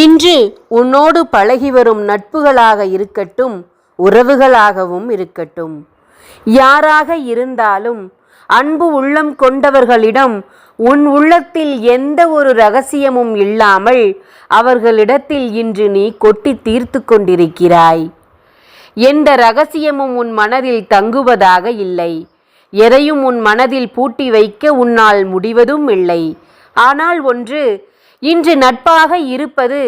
இன்று உன்னோடு பழகி வரும் நட்புகளாக இருக்கட்டும் உறவுகளாகவும் இருக்கட்டும். யாராக இருந்தாலும் அன்பு உள்ளம் கொண்டவர்களிடம் உன் உள்ளத்தில் எந்த ஒரு ரகசியமும் இல்லாமல் அவர்களிடத்தில் இன்று நீ கொட்டி தீர்த்து கொண்டிருக்கிறாய். எந்த ரகசியமும் உன் மனதில் தங்குவதாக இல்லை. எதையும் உன் மனதில் பூட்டி வைக்க உன்னால் முடிவதும் இல்லை. ஆனால் ஒன்று இன்று நட்பாக இருப்பது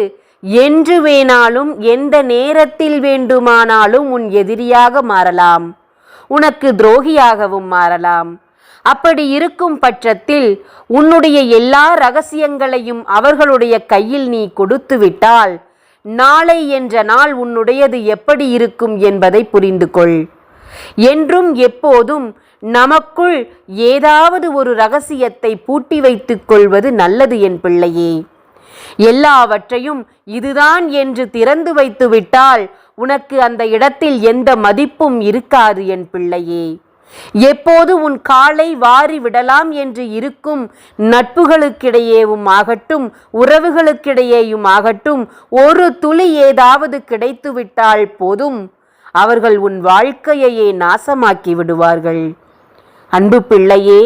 என்று வேணாலும் எந்த நேரத்தில் வேண்டுமானாலும் உன் எதிரியாக மாறலாம். உனக்கு துரோகியாகவும் மாறலாம். அப்படி இருக்கும் பட்சத்தில் உன்னுடைய எல்லா ரகசியங்களையும் அவர்களுடைய கையில் நீ கொடுத்து விட்டால் நாளை என்ற நாள் உன்னுடையது எப்படி இருக்கும் என்பதை புரிந்து கொள் என்றும் எப்போதும் நமக்குள் ஏதாவது ஒரு ரகசியத்தை பூட்டி வைத்துக் கொள்வது நல்லது என் பிள்ளையே. எல்லாவற்றையும் இதுதான் என்று திறந்து வைத்து விட்டால் உனக்கு அந்த இடத்தில் எந்த மதிப்பும் இருக்காது என் பிள்ளையே. எப்போது உன் காலை வாரி விடலாம் என்று இருக்கும் நட்புகளுக்கிடையேவும் ஆகட்டும் உறவுகளுக்கிடையேயும் ஆகட்டும் ஒரு துளி ஏதாவது கிடைத்துவிட்டால் போதும். அவர்கள் உன் வாழ்க்கையையே நாசமாக்கி விடுவார்கள். அன்பு பிள்ளையே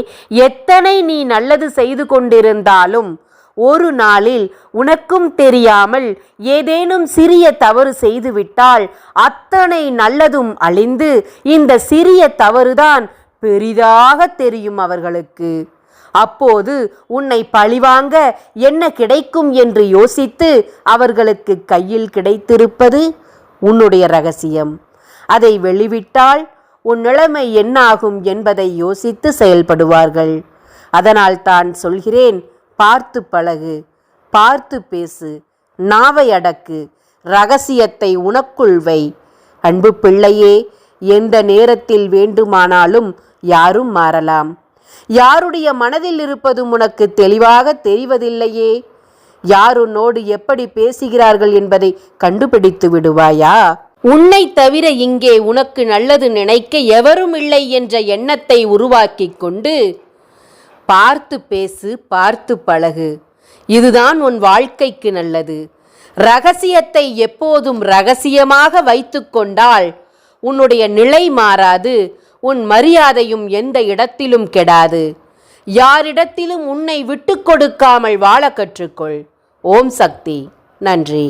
எத்தனை நீ நல்லது செய்து கொண்டிருந்தாலும் ஒரு நாளில் உனக்கும் தெரியாமல் ஏதேனும் சிறிய தவறு செய்துவிட்டால் அத்தனை நல்லதும் அழிந்து இந்த சிறிய தவறுதான் பெரிதாக தெரியும் அவர்களுக்கு. அப்போது உன்னை பழிவாங்க என்ன கிடைக்கும் என்று யோசித்து அவர்களுக்கு கையில் கிடைத்திருப்பது உன்னுடைய ரகசியம். அதை வெளிவிட்டால் உன் நிலைமை என்னாகும் என்பதை யோசித்து செயல்படுவார்கள். அதனால் தான் சொல்கிறேன் பார்த்து பழகு பார்த்து பேசு நாவை அடக்கு ரகசியத்தை உனக்குள் வை. அன்பு பிள்ளையே எந்த நேரத்தில் வேண்டுமானாலும் யாரும் மாறலாம். யாருடைய மனதில் இருப்பதும் உனக்கு தெளிவாக தெரிவதில்லையே. யார் உன்னோடு எப்படி பேசுகிறார்கள் என்பதை கண்டுபிடித்து விடுவாயா? உன்னை தவிர இங்கே உனக்கு நல்லது நினைக்க எவரும் இல்லை என்ற எண்ணத்தை உருவாக்கி கொண்டு பார்த்து பேசு பார்த்து பழகு. இதுதான் உன் வாழ்க்கைக்கு நல்லது. ரகசியத்தை எப்போதும் ரகசியமாக வைத்துக்கொண்டால் உன்னுடைய நிலை மாறாது உன் மரியாதையும் எந்த இடத்திலும் கெடாது. யாரிடத்திலும் உன்னை விட்டு கொடுக்காமல் வாழ கற்றுக்கொள். ஓம் சக்தி. நன்றி.